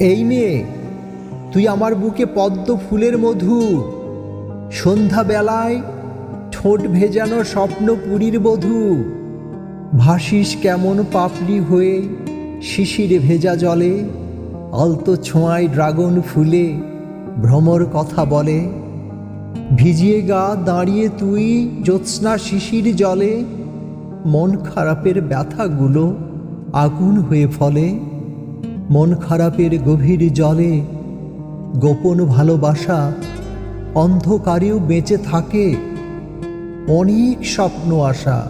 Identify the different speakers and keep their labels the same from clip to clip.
Speaker 1: এই মেয়ে, তুই আমার বুকে পদ্ম ফুলের মধু। সন্ধ্যাবেলায় ঠোঁট ভেজানো স্বপ্ন পুরীর বধূ। ভাসিস কেমন পাপড়ি হয়ে শিশির ভেজা জলে। আলতো ছোঁয়ায় ড্রাগন ফুলে ভ্রমর কথা বলে। ভিজিয়ে গা দাঁড়িয়ে তুই জ্যোৎস্না শিশির জলে। মন খারাপের ব্যথাগুলো আগুন হয়ে ফলে। মন খারাপের গভীর জলে, গোপন ভালোবাসা অন্ধকারেও বেঁচে থাকে অনেক স্বপ্ন আশা।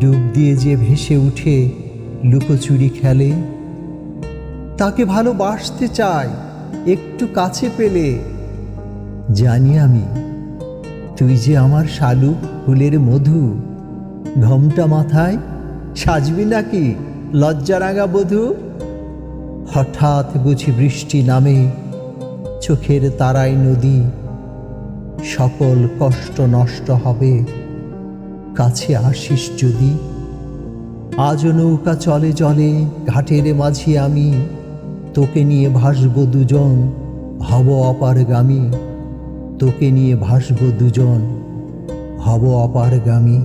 Speaker 1: ডুব দিয়ে যে ভেসে উঠে লুকোচুরি খেলে, তাকে ভালোবাসতে চায় একটু কাছে পেলে। জানি আমি, তুই যে আমার শালুক ফুলের মধু, ঘমটা মাথায় সাজবি নাকি? লজ্জারাঙা বধূ? হঠাৎ বুঝি বৃষ্টি নামে, চোখের তারাই নদী। সকল কষ্ট নষ্ট হবে, কাছে আসিস যদি। আজ নৌকা চলে চলে ঘাটের মাঝি আমি। তোকে নিয়ে ভাসব দুজন, হব অপারগামী তোকে নিয়ে ভাসব দুজন, হব অপারগামী